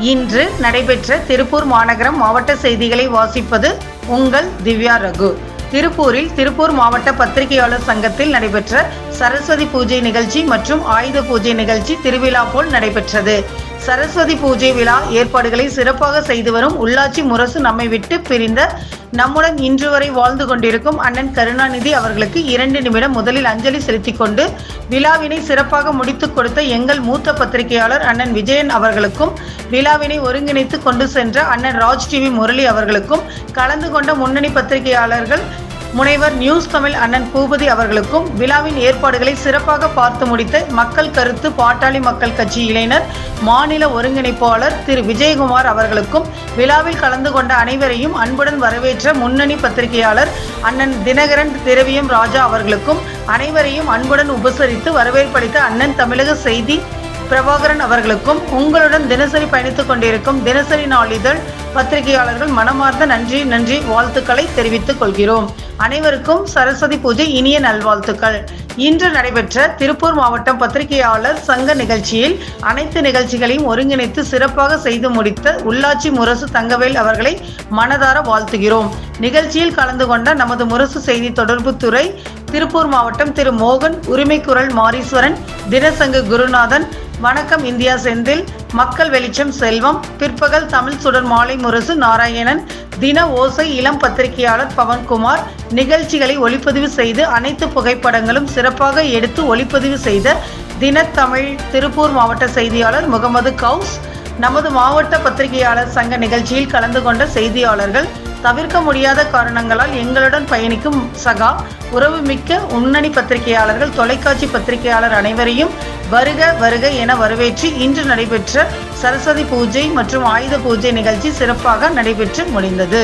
இன்று நடைபெற்ற திருப்பூர் மாநகரம் மாவட்ட செய்திகளை வாசிப்பது உங்கள் திவ்யா ரகு. திருப்பூரில் திருப்பூர் மாவட்ட பத்திரிகையாளர் சங்கத்தில் நடைபெற்ற சரஸ்வதி பூஜை நிகழ்ச்சி மற்றும் ஆயுத பூஜை நிகழ்ச்சி திருவிழா போல் நடைபெற்றது. சரஸ்வதி பூஜை விழா ஏற்பாடுகளை சிறப்பாக செய்து வரும் உள்ளாட்சி முரசு நம்மை விட்டு பிரிந்த நம்முடன் இன்று வரை வாழ்ந்து கொண்டிருக்கும் அண்ணன் கருணாநிதி அவர்களுக்கு இரண்டு நிமிடம் முதலில் அஞ்சலி செலுத்திக் கொண்டு விழாவினை சிறப்பாக முடித்துக் கொடுத்த எங்கள் மூத்த பத்திரிகையாளர் அண்ணன் விஜயன் அவர்களுக்கும் விழாவினை ஒருங்கிணைத்து கொண்டு சென்ற அண்ணன் ராஜ் டிவி முரளி அவர்களுக்கும் கலந்து கொண்ட முன்னணி பத்திரிகையாளர்கள் முனைவர் நியூஸ் தமிழ் அண்ணன் பூபதி அவர்களுக்கும் விழாவின் ஏற்பாடுகளை சிறப்பாக பார்த்து முடித்த மக்கள் கருத்து பாட்டாளி மக்கள் கட்சி இளைஞர் மாநில ஒருங்கிணைப்பாளர் திரு விஜயகுமார் அவர்களுக்கும் விழாவில் கலந்து கொண்ட அனைவரையும் அன்புடன் வரவேற்ற முன்னணி பத்திரிகையாளர் அண்ணன் தினகரன் திரவியம் ராஜா அவர்களுக்கும் அனைவரையும் அன்புடன் உபசரித்து வரவேற்பளித்த அண்ணன் தமிழக செய்தி பிரபாகரன் அவர்களுக்கும் உங்களுடன் தினசரி பயணித்துக் கொண்டிருக்கும் தினசரி நாளிதழ் பத்திரிகையாளர்கள் மனமார்ந்த நன்றி நன்றி வாழ்த்துக்களை தெரிவித்துக் கொள்கிறோம். அனைவருக்கும் சரஸ்வதி பூஜை இனிய நல்வாழ்த்துக்கள். இன்று நடைபெற்ற திருப்பூர் மாவட்டம் பத்திரிகையாளர் சங்க நிகழ்ச்சியில் அனைத்து நிகழ்ச்சிகளையும் ஒருங்கிணைத்து சிறப்பாக செய்து முடித்த உள்ளாட்சி முரசு தங்கவேல் அவர்களை மனதார வாழ்த்துகிறோம். நிகழ்ச்சியில் கலந்து கொண்ட நமது முரசு செய்தி தொடர்புத்துறை திருப்பூர் மாவட்டம் திரு மோகன் உரிமைக்குரல் மாரீஸ்வரன் தினசங்கு குருநாதன் வணக்கம் இந்தியா செந்தில். மக்கள் வெளிச்சம் செல்வம். பிற்பகல் தமிழ் சுடர் மாலை முரசு நாராயணன். தின ஓசை இளம் பத்திரிகையாளர் பவன்குமார். நிகழ்ச்சிகளை ஒளிப்பதிவு செய்து அனைத்து புகைப்படங்களும் சிறப்பாக எடுத்து ஒளிப்பதிவு செய்த தினத்தமிழ் திருப்பூர் மாவட்ட செய்தியாளர் முகமது கவுஸ். நமது மாவட்ட பத்திரிகையாளர் சங்க நிகழ்ச்சியில் கலந்து கொண்ட செய்தியாளர்கள் தவிர்க்க முடியாத காரணங்களால் எங்களுடன் பயணிக்கும் சகா உறவுமிக்க முன்னணி பத்திரிகையாளர்கள் தொலைக்காட்சி பத்திரிகையாளர் அனைவரையும் வருக வருக என வரவேற்று இன்று நடைபெற்ற சரஸ்வதி பூஜை மற்றும் ஆயுத பூஜை நிகழ்ச்சி சிறப்பாக நடைபெற்று முடிந்தது.